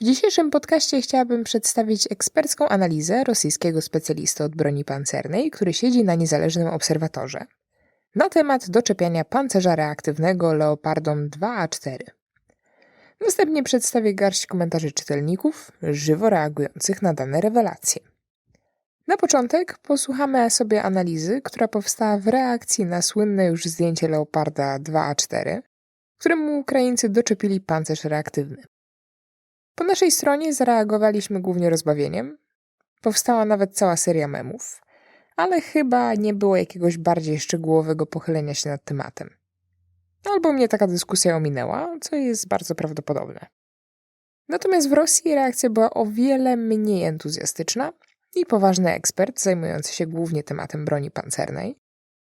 W dzisiejszym podcaście chciałabym przedstawić ekspercką analizę rosyjskiego specjalisty od broni pancernej, który siedzi na niezależnym obserwatorze, na temat doczepiania pancerza reaktywnego Leopardom 2A4. Następnie przedstawię garść komentarzy czytelników, żywo reagujących na dane rewelacje. Na początek posłuchamy sobie analizy, która powstała w reakcji na słynne już zdjęcie Leoparda 2A4, któremu Ukraińcy doczepili pancerz reaktywny. Po naszej stronie zareagowaliśmy głównie rozbawieniem. Powstała nawet cała seria memów, ale chyba nie było jakiegoś bardziej szczegółowego pochylenia się nad tematem. Albo mnie taka dyskusja ominęła, co jest bardzo prawdopodobne. Natomiast w Rosji reakcja była o wiele mniej entuzjastyczna i poważny ekspert zajmujący się głównie tematem broni pancernej,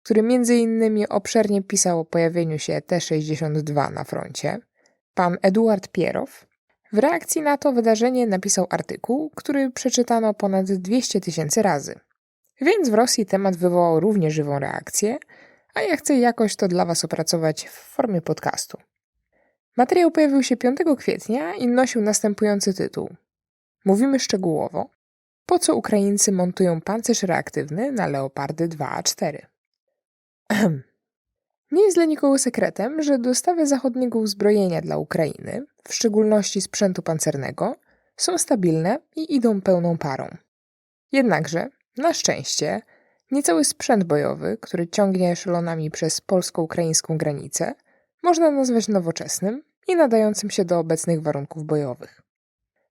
który między innymi obszernie pisał o pojawieniu się T-62 na froncie, pan Eduard Pierow, w reakcji na to wydarzenie napisał artykuł, który przeczytano ponad 200 tysięcy razy. Więc w Rosji temat wywołał równie żywą reakcję, a ja chcę jakoś to dla Was opracować w formie podcastu. Materiał pojawił się 5 kwietnia i nosił następujący tytuł. Mówimy szczegółowo, po co Ukraińcy montują pancerz reaktywny na Leopardy 2A4. Nie jest dla nikogo sekretem, że dostawy zachodniego uzbrojenia dla Ukrainy, w szczególności sprzętu pancernego, są stabilne i idą pełną parą. Jednakże, na szczęście, niecały sprzęt bojowy, który ciągnie eszelonami przez polsko-ukraińską granicę, można nazwać nowoczesnym i nadającym się do obecnych warunków bojowych.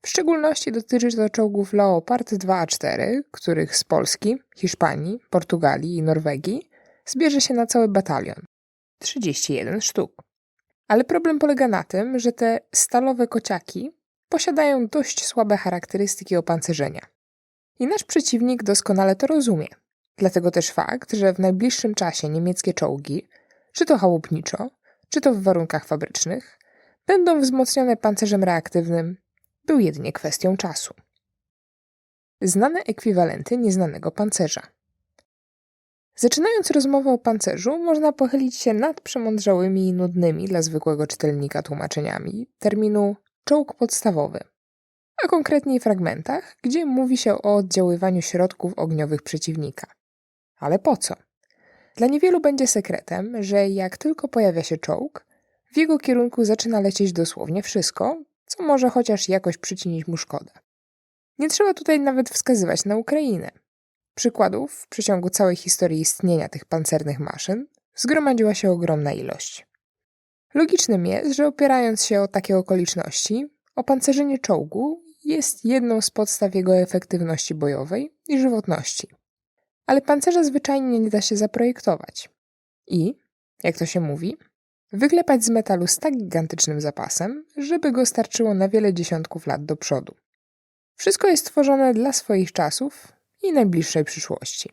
W szczególności dotyczy to czołgów Leopard 2A4, których z Polski, Hiszpanii, Portugalii i Norwegii zbierze się na cały batalion, 31 sztuk. Ale problem polega na tym, że te stalowe kociaki posiadają dość słabe charakterystyki opancerzenia. I nasz przeciwnik doskonale to rozumie. Dlatego też fakt, że w najbliższym czasie niemieckie czołgi, czy to chałupniczo, czy to w warunkach fabrycznych, będą wzmocnione pancerzem reaktywnym, był jedynie kwestią czasu. Znane ekwiwalenty nieznanego pancerza. Zaczynając rozmowę o pancerzu, można pochylić się nad przemądrzałymi i nudnymi dla zwykłego czytelnika tłumaczeniami terminu czołg podstawowy, a konkretniej fragmentach, gdzie mówi się o oddziaływaniu środków ogniowych przeciwnika. Ale po co? Dla niewielu będzie sekretem, że jak tylko pojawia się czołg, w jego kierunku zaczyna lecieć dosłownie wszystko, co może chociaż jakoś przyczynić mu szkodę. Nie trzeba tutaj nawet wskazywać na Ukrainę. Przykładów w przeciągu całej historii istnienia tych pancernych maszyn zgromadziła się ogromna ilość. Logicznym jest, że opierając się o takie okoliczności, opancerzenie czołgu jest jedną z podstaw jego efektywności bojowej i żywotności. Ale pancerza zwyczajnie nie da się zaprojektować. I, jak to się mówi, wyklepać z metalu z tak gigantycznym zapasem, żeby go starczyło na wiele dziesiątków lat do przodu. Wszystko jest tworzone dla swoich czasów i najbliższej przyszłości.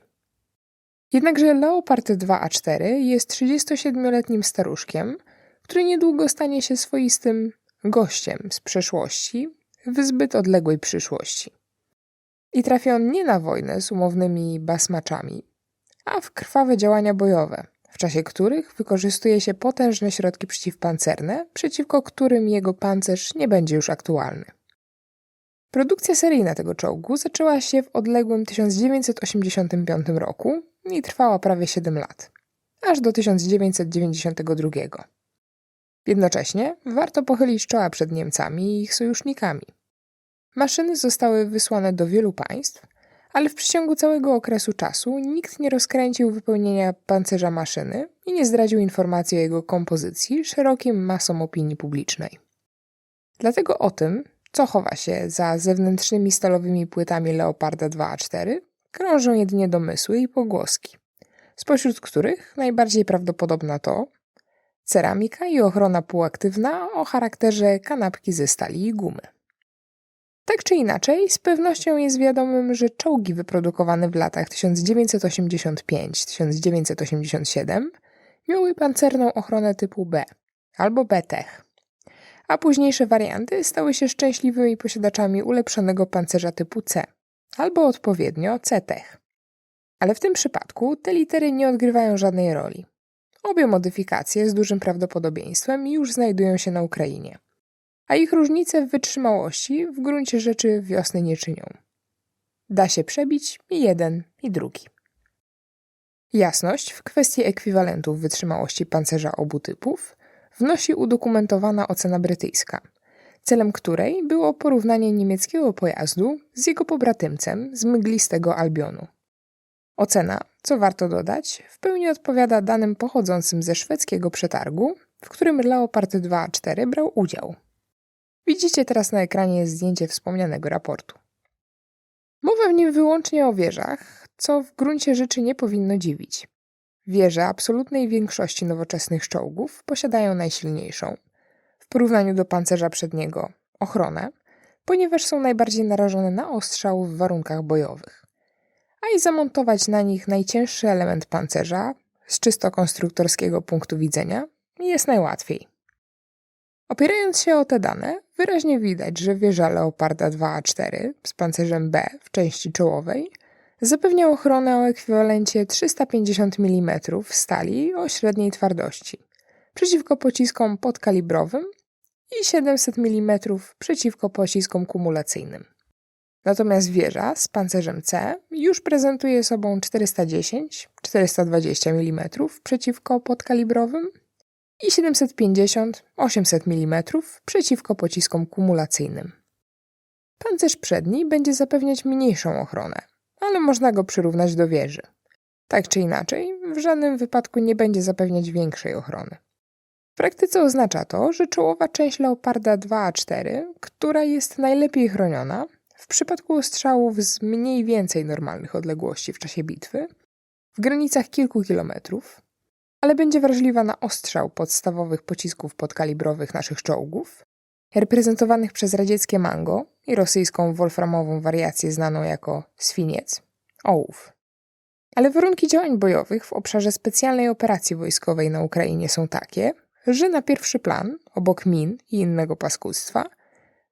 Jednakże Leopard 2A4 jest 37-letnim staruszkiem, który niedługo stanie się swoistym gościem z przeszłości w zbyt odległej przyszłości. I trafi on nie na wojnę z umownymi basmaczami, a w krwawe działania bojowe, w czasie których wykorzystuje się potężne środki przeciwpancerne, przeciwko którym jego pancerz nie będzie już aktualny. Produkcja seryjna tego czołgu zaczęła się w odległym 1985 roku i trwała prawie 7 lat, aż do 1992. Jednocześnie warto pochylić czoła przed Niemcami i ich sojusznikami. Maszyny zostały wysłane do wielu państw, ale w przeciągu całego okresu czasu nikt nie rozkręcił wypełnienia pancerza maszyny i nie zdradził informacji o jego kompozycji szerokim masom opinii publicznej. Dlatego o tym, co chowa się za zewnętrznymi stalowymi płytami Leoparda 2 a 4, krążą jedynie domysły i pogłoski, spośród których najbardziej prawdopodobna to ceramika i ochrona półaktywna o charakterze kanapki ze stali i gumy. Tak czy inaczej, z pewnością jest wiadomym, że czołgi wyprodukowane w latach 1985-1987 miały pancerną ochronę typu B albo B-Tech a późniejsze warianty stały się szczęśliwymi posiadaczami ulepszonego pancerza typu C, albo odpowiednio C-Tech. Ale w tym przypadku te litery nie odgrywają żadnej roli. Obie modyfikacje z dużym prawdopodobieństwem już znajdują się na Ukrainie. a ich różnice w wytrzymałości w gruncie rzeczy wiosny nie czynią. Da się przebić i jeden, i drugi. Jasność w kwestii ekwiwalentów wytrzymałości pancerza obu typów wnosi udokumentowana ocena brytyjska, celem której było porównanie niemieckiego pojazdu z jego pobratymcem z mglistego Albionu. Ocena, co warto dodać, w pełni odpowiada danym pochodzącym ze szwedzkiego przetargu, w którym Leopard 2A4 brał udział. Widzicie teraz na ekranie zdjęcie wspomnianego raportu. Mowa w nim wyłącznie o wieżach, co w gruncie rzeczy nie powinno dziwić. Wieże absolutnej większości nowoczesnych czołgów posiadają najsilniejszą, w porównaniu do pancerza przedniego, ochronę, ponieważ są najbardziej narażone na ostrzał w warunkach bojowych. A i zamontować na nich najcięższy element pancerza, z czysto konstruktorskiego punktu widzenia, jest najłatwiej. Opierając się o te dane, wyraźnie widać, że wieża Leoparda 2A4 z pancerzem B w części czołowej zapewnia ochronę o ekwiwalencie 350 mm stali o średniej twardości przeciwko pociskom podkalibrowym i 700 mm przeciwko pociskom kumulacyjnym. Natomiast wieża z pancerzem C już prezentuje sobą 410-420 mm przeciwko podkalibrowym i 750-800 mm przeciwko pociskom kumulacyjnym. Pancerz przedni będzie zapewniać mniejszą ochronę, ale można go przyrównać do wieży. Tak czy inaczej, w żadnym wypadku nie będzie zapewniać większej ochrony. W praktyce oznacza to, że czołowa część Leoparda 2A4, która jest najlepiej chroniona, w przypadku ostrzałów z mniej więcej normalnych odległości w czasie bitwy, w granicach kilku kilometrów, ale będzie wrażliwa na ostrzał podstawowych pocisków podkalibrowych naszych czołgów, reprezentowanych przez radzieckie Mango i rosyjską wolframową wariację znaną jako Swiniec, ołów. Ale warunki działań bojowych w obszarze specjalnej operacji wojskowej na Ukrainie są takie, że na pierwszy plan, obok min i innego paskudztwa,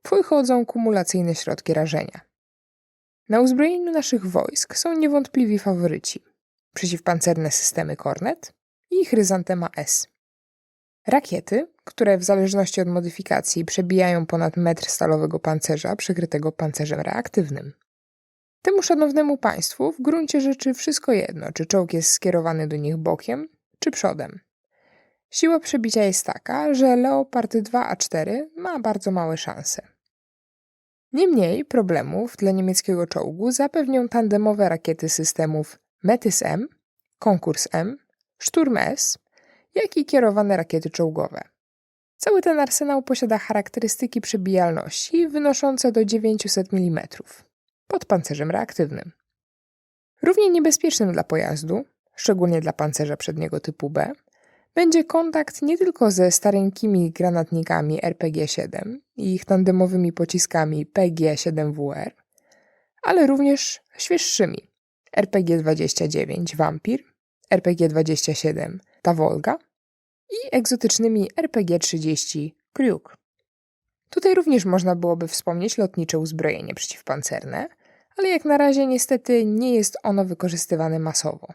wychodzą kumulacyjne środki rażenia. Na uzbrojeniu naszych wojsk są niewątpliwi faworyci. Przeciwpancerne systemy Kornet, i chryzantema S. Rakiety, które w zależności od modyfikacji przebijają ponad metr stalowego pancerza przykrytego pancerzem reaktywnym. Temu szanownemu państwu w gruncie rzeczy wszystko jedno, czy czołg jest skierowany do nich bokiem, czy przodem. Siła przebicia jest taka, że Leopard 2A4 ma bardzo małe szanse. Niemniej problemów dla niemieckiego czołgu zapewnią tandemowe rakiety systemów Metis M, Konkurs M Szturm S, jak i kierowane rakiety czołgowe. Cały ten arsenał posiada charakterystyki przebijalności wynoszące do 900 mm pod pancerzem reaktywnym. Równie niebezpiecznym dla pojazdu, szczególnie dla pancerza przedniego typu B, będzie kontakt nie tylko ze stareńkimi granatnikami RPG-7 i ich tandemowymi pociskami PG-7WR, ale również świeższymi RPG-29 Vampir RPG-27 Ta Wolga i egzotycznymi RPG-30 Kruk. Tutaj również można byłoby wspomnieć lotnicze uzbrojenie przeciwpancerne, ale jak na razie niestety nie jest ono wykorzystywane masowo.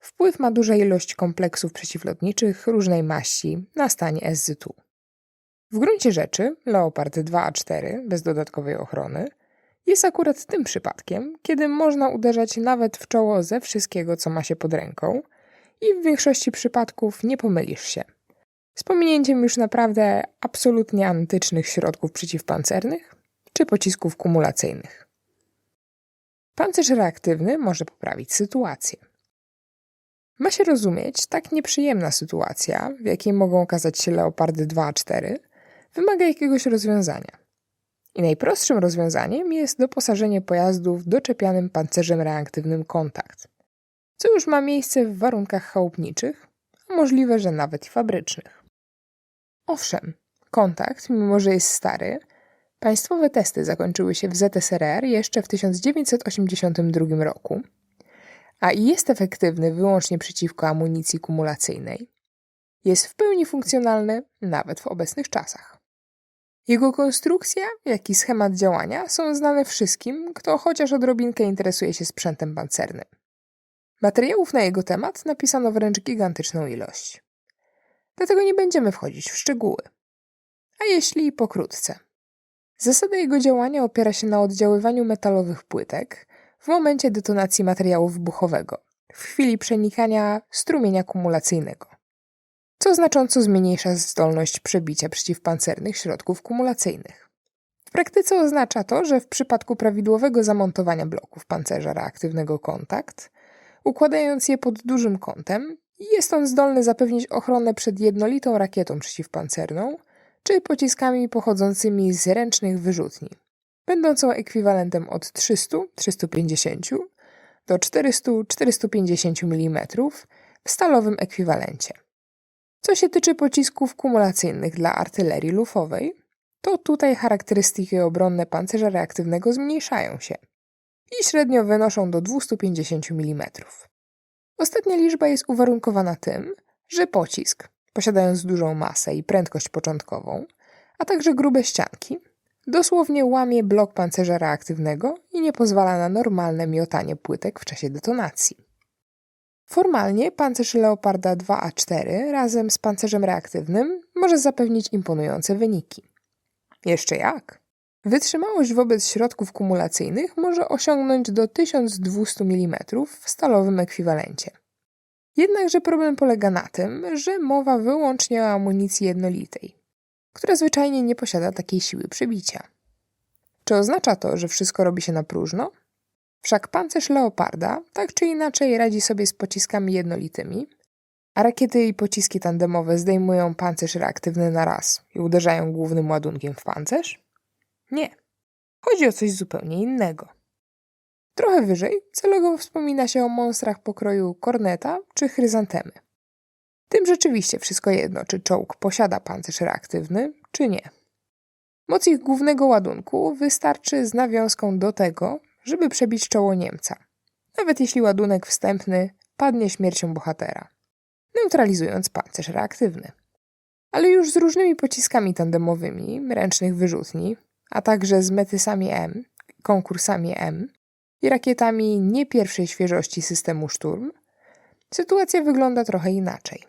Wpływ ma duża ilość kompleksów przeciwlotniczych różnej maści na stanie SZ-2. W gruncie rzeczy Leopard 2A4 bez dodatkowej ochrony jest akurat tym przypadkiem, kiedy można uderzać nawet w czoło ze wszystkiego, co ma się pod ręką i w większości przypadków nie pomylisz się. Z pominięciem już naprawdę absolutnie antycznych środków przeciwpancernych czy pocisków kumulacyjnych. Pancerz reaktywny może poprawić sytuację. Ma się rozumieć, tak nieprzyjemna sytuacja, w jakiej mogą okazać się leopardy 2 a 4, wymaga jakiegoś rozwiązania. I najprostszym rozwiązaniem jest doposażenie pojazdów doczepianym pancerzem reaktywnym kontakt, co już ma miejsce w warunkach chałupniczych, a możliwe, że nawet i fabrycznych. Owszem, kontakt, mimo że jest stary, państwowe testy zakończyły się w ZSRR jeszcze w 1982 roku, a jest efektywny wyłącznie przeciwko amunicji kumulacyjnej. Jest w pełni funkcjonalny nawet w obecnych czasach. Jego konstrukcja, jak i schemat działania są znane wszystkim, kto chociaż odrobinkę interesuje się sprzętem pancernym. Materiałów na jego temat napisano wręcz gigantyczną ilość. Dlatego nie będziemy wchodzić w szczegóły. A jeśli pokrótce? Zasada jego działania opiera się na oddziaływaniu metalowych płytek w momencie detonacji materiału wybuchowego, w chwili przenikania strumienia kumulacyjnego, co znacząco zmniejsza zdolność przebicia przeciwpancernych środków kumulacyjnych. W praktyce oznacza to, że w przypadku prawidłowego zamontowania bloków pancerza reaktywnego kontakt, układając je pod dużym kątem, jest on zdolny zapewnić ochronę przed jednolitą rakietą przeciwpancerną czy pociskami pochodzącymi z ręcznych wyrzutni, będącą ekwiwalentem od 300-350 do 400-450 mm w stalowym ekwiwalencie. Co się tyczy pocisków kumulacyjnych dla artylerii lufowej, to tutaj charakterystyki obronne pancerza reaktywnego zmniejszają się i średnio wynoszą do 250 mm. Ostatnia liczba jest uwarunkowana tym, że pocisk, posiadając dużą masę i prędkość początkową, a także grube ścianki, dosłownie łamie blok pancerza reaktywnego i nie pozwala na normalne miotanie płytek w czasie detonacji. Formalnie pancerz Leoparda 2A4 razem z pancerzem reaktywnym może zapewnić imponujące wyniki. Jeszcze jak? Wytrzymałość wobec środków kumulacyjnych może osiągnąć do 1200 mm w stalowym ekwiwalencie. Jednakże problem polega na tym, że mowa wyłącznie o amunicji jednolitej, która zwyczajnie nie posiada takiej siły przebicia. Czy oznacza to, że wszystko robi się na próżno? Wszak pancerz Leoparda tak czy inaczej radzi sobie z pociskami jednolitymi, a rakiety i pociski tandemowe zdejmują pancerz reaktywny na raz i uderzają głównym ładunkiem w pancerz? Nie. Chodzi o coś zupełnie innego. Trochę wyżej celowo wspomina się o monstrach pokroju korneta czy chryzantemy. Tym rzeczywiście wszystko jedno, czy czołg posiada pancerz reaktywny, czy nie. Moc ich głównego ładunku wystarczy z nawiązką do tego, żeby przebić czoło Niemca, nawet jeśli ładunek wstępny padnie śmiercią bohatera, neutralizując pancerz reaktywny. Ale już z różnymi pociskami tandemowymi, ręcznych wyrzutni, a także z metysami M, konkursami M i rakietami nie pierwszej świeżości systemu Szturm, sytuacja wygląda trochę inaczej.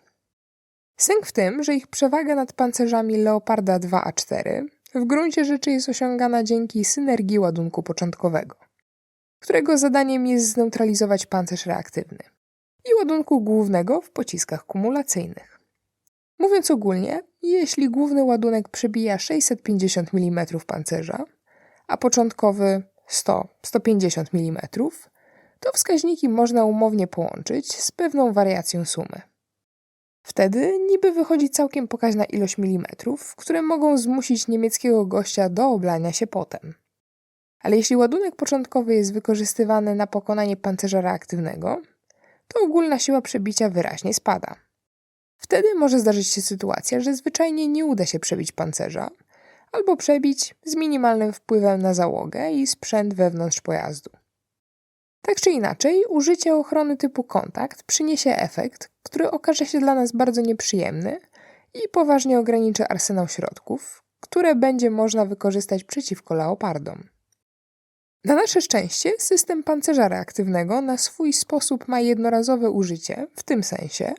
Sęk w tym, że ich przewaga nad pancerzami Leoparda 2A4 w gruncie rzeczy jest osiągana dzięki synergii ładunku początkowego, którego zadaniem jest zneutralizować pancerz reaktywny i ładunku głównego w pociskach kumulacyjnych. Mówiąc ogólnie, jeśli główny ładunek przebija 650 mm pancerza, a początkowy 100-150 mm, to wskaźniki można umownie połączyć z pewną wariacją sumy. Wtedy niby wychodzi całkiem pokaźna ilość milimetrów, które mogą zmusić niemieckiego gościa do oblania się potem. Ale jeśli ładunek początkowy jest wykorzystywany na pokonanie pancerza reaktywnego, to ogólna siła przebicia wyraźnie spada. Wtedy może zdarzyć się sytuacja, że zwyczajnie nie uda się przebić pancerza, albo przebić z minimalnym wpływem na załogę i sprzęt wewnątrz pojazdu. Tak czy inaczej, użycie ochrony typu kontakt przyniesie efekt, który okaże się dla nas bardzo nieprzyjemny i poważnie ograniczy arsenał środków, które będzie można wykorzystać przeciwko leopardom. Na nasze szczęście, system pancerza reaktywnego na swój sposób ma jednorazowe użycie, w tym sensie,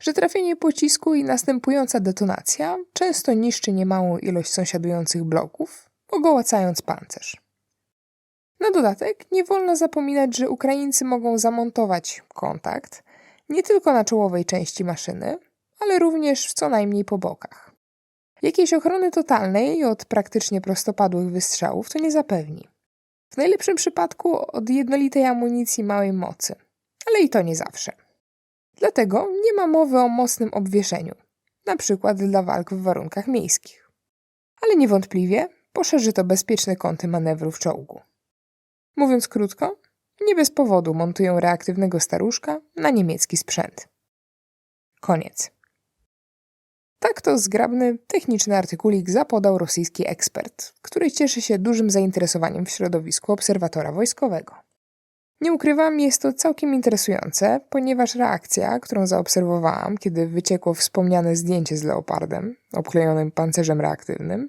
że trafienie pocisku i następująca detonacja często niszczy niemałą ilość sąsiadujących bloków, ogołacając pancerz. Na dodatek nie wolno zapominać, że Ukraińcy mogą zamontować kontakt nie tylko na czołowej części maszyny, ale również co najmniej po bokach. Jakiejś ochrony totalnej od praktycznie prostopadłych wystrzałów to nie zapewni. W najlepszym przypadku od jednolitej amunicji małej mocy, ale i to nie zawsze. Dlatego nie ma mowy o mocnym obwieszeniu, na przykład dla walk w warunkach miejskich. Ale niewątpliwie poszerzy to bezpieczne kąty manewru w czołgu. Mówiąc krótko, nie bez powodu montują reaktywnego staruszka na niemiecki sprzęt. Koniec. Tak to zgrabny, techniczny artykulik zapodał rosyjski ekspert, który cieszy się dużym zainteresowaniem w środowisku obserwatora wojskowego. Nie ukrywam, jest to całkiem interesujące, ponieważ reakcja, którą zaobserwowałam, kiedy wyciekło wspomniane zdjęcie z leopardem, obklejonym pancerzem reaktywnym,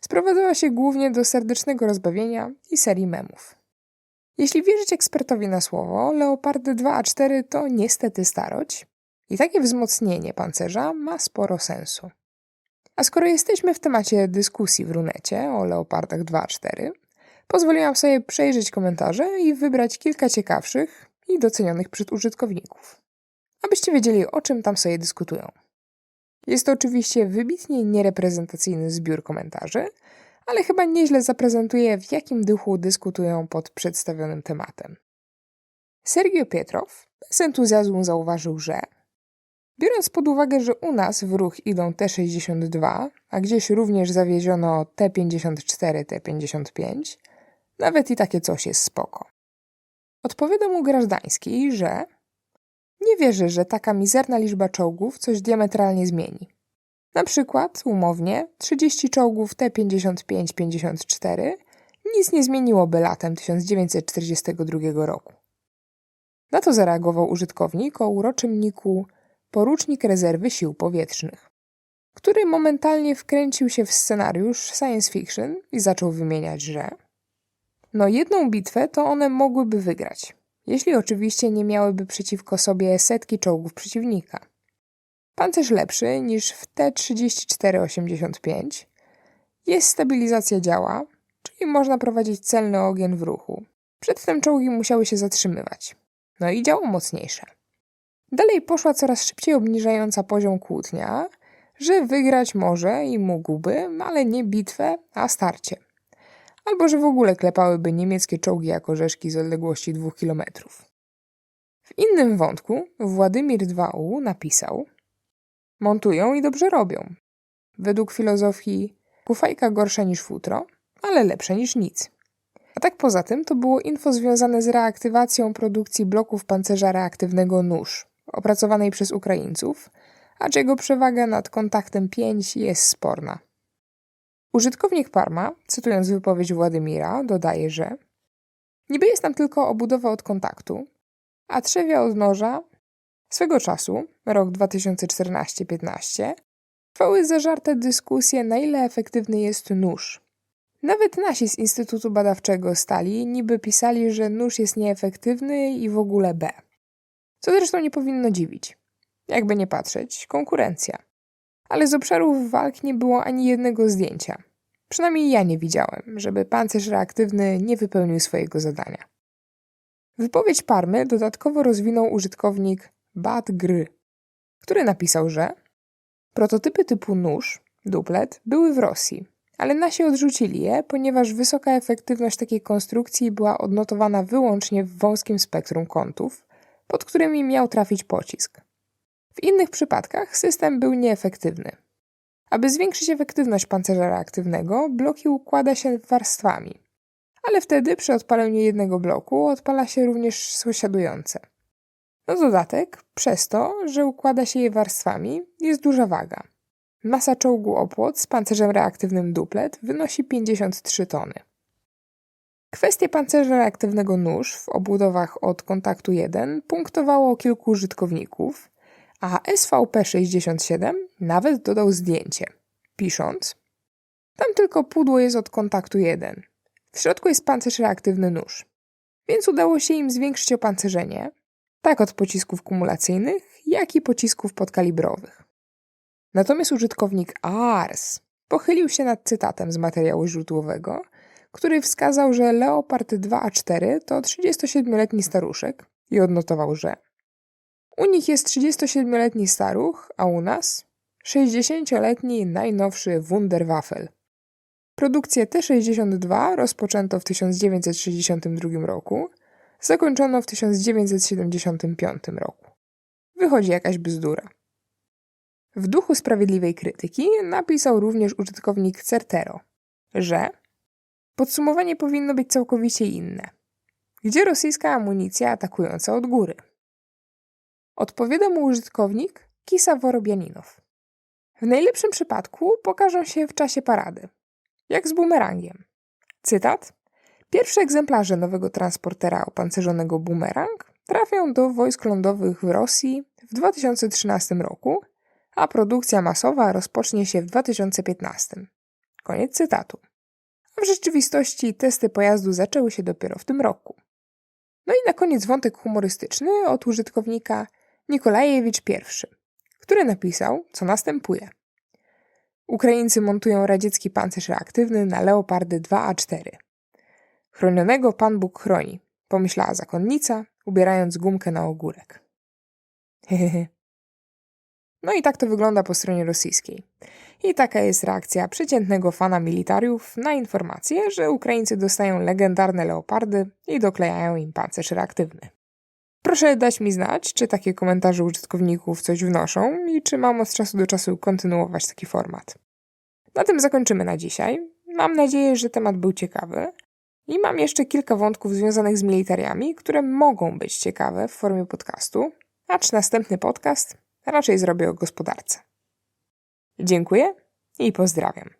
sprowadzała się głównie do serdecznego rozbawienia i serii memów. Jeśli wierzyć ekspertowi na słowo, Leopardy 2A4 to niestety starość i takie wzmocnienie pancerza ma sporo sensu. A skoro jesteśmy w temacie dyskusji w runecie o Leopardach 2.4, pozwoliłam sobie przejrzeć komentarze i wybrać kilka ciekawszych i docenionych przez użytkowników, abyście wiedzieli o czym tam sobie dyskutują. Jest to oczywiście wybitnie niereprezentacyjny zbiór komentarzy, ale chyba nieźle zaprezentuje, w jakim duchu dyskutują pod przedstawionym tematem. Sergio Pietrow bez entuzjazmu zauważył, że biorąc pod uwagę, że u nas w ruch idą T62, a gdzieś również zawieziono T54, T55, nawet i takie coś jest spoko. Odpowiada mu Grażdański, że nie wierzy, że taka mizerna liczba czołgów coś diametralnie zmieni. Na przykład, umownie, 30 czołgów T-55-54 nic nie zmieniłoby latem 1942 roku. Na to zareagował użytkownik o uroczym niku Porucznik Rezerwy Sił Powietrznych, który momentalnie wkręcił się w scenariusz science fiction i zaczął wymieniać, że no jedną bitwę to one mogłyby wygrać, jeśli oczywiście nie miałyby przeciwko sobie setki czołgów przeciwnika. Pancerz lepszy niż w T-34-85. Jest stabilizacja działa, czyli można prowadzić celny ogień w ruchu. Przedtem czołgi musiały się zatrzymywać. No i działo mocniejsze. Dalej poszła coraz szybciej obniżająca poziom kłótnia, że wygrać może i mógłby, ale nie bitwę, a starcie. Albo że w ogóle klepałyby niemieckie czołgi jako rzeszki z odległości dwóch kilometrów. W innym wątku Władimir 2U napisał – Montują i dobrze robią. Według filozofii kufajka gorsza niż futro, ale lepsze niż nic. A tak poza tym to było info związane z reaktywacją produkcji bloków pancerza reaktywnego nóż, opracowanej przez Ukraińców, a czego przewaga nad kontaktem 5 jest sporna. Użytkownik Parma, cytując wypowiedź Władimira, dodaje, że niby jest tam tylko obudowa od kontaktu, a trzewia od noża Swego czasu, rok 2014-15, trwały zażarte dyskusje, na ile efektywny jest nóż. Nawet nasi z Instytutu Badawczego stali, niby pisali, że nóż jest nieefektywny i w ogóle B. Co zresztą nie powinno dziwić. Jakby nie patrzeć, konkurencja. Ale z obszarów walk nie było ani jednego zdjęcia. Przynajmniej ja nie widziałem, żeby pancerz reaktywny nie wypełnił swojego zadania. Wypowiedź Parmy dodatkowo rozwinął użytkownik Bad Gry, który napisał, że prototypy typu nóż, duplet były w Rosji, ale nasi odrzucili je, ponieważ wysoka efektywność takiej konstrukcji była odnotowana wyłącznie w wąskim spektrum kątów, pod którymi miał trafić pocisk. W innych przypadkach system był nieefektywny. Aby zwiększyć efektywność pancerza reaktywnego, bloki układa się warstwami, ale wtedy przy odpaleniu jednego bloku odpala się również sąsiadujące. Na dodatek, przez to, że układa się je warstwami, jest duża waga. Masa czołgu opłot z pancerzem reaktywnym duplet wynosi 53 tony. Kwestię pancerza reaktywnego nóż w obudowach od kontaktu 1 punktowało kilku użytkowników, a SVP67 nawet dodał zdjęcie, pisząc Tam tylko pudło jest od kontaktu 1. W środku jest pancerz reaktywny nóż. Więc udało się im zwiększyć opancerzenie, tak od pocisków kumulacyjnych, jak i pocisków podkalibrowych. Natomiast użytkownik ARS pochylił się nad cytatem z materiału źródłowego, który wskazał, że Leopard 2A4 to 37-letni staruszek i odnotował, że u nich jest 37-letni staruch, a u nas 60-letni najnowszy Wunderwaffel. Produkcję T-62 rozpoczęto w 1962 roku, zakończono w 1975 roku. Wychodzi jakaś bzdura. W duchu sprawiedliwej krytyki napisał również użytkownik Certero, że podsumowanie powinno być całkowicie inne. Gdzie rosyjska amunicja atakująca od góry? Odpowiada mu użytkownik Kisa Worobianinow. W najlepszym przypadku pokażą się w czasie parady, jak z bumerangiem. Cytat Pierwsze egzemplarze nowego transportera opancerzonego Boomerang trafią do wojsk lądowych w Rosji w 2013 roku, a produkcja masowa rozpocznie się w 2015. Koniec cytatu. A w rzeczywistości testy pojazdu zaczęły się dopiero w tym roku. No i na koniec wątek humorystyczny od użytkownika Nikolajewicz I, który napisał, co następuje. Ukraińcy montują radziecki pancerz reaktywny na Leopardy 2A4. Chronionego Pan Bóg chroni, pomyślała zakonnica, ubierając gumkę na ogórek. Hehehe. No i tak to wygląda po stronie rosyjskiej. I taka jest reakcja przeciętnego fana militariów na informację, że Ukraińcy dostają legendarne leopardy i doklejają im pancerz reaktywny. Proszę dać mi znać, czy takie komentarze użytkowników coś wnoszą i czy mam od czasu do czasu kontynuować taki format. Na tym zakończymy na dzisiaj. Mam nadzieję, że temat był ciekawy. I mam jeszcze kilka wątków związanych z militariami, które mogą być ciekawe w formie podcastu, acz następny podcast raczej zrobię o gospodarce. Dziękuję i pozdrawiam.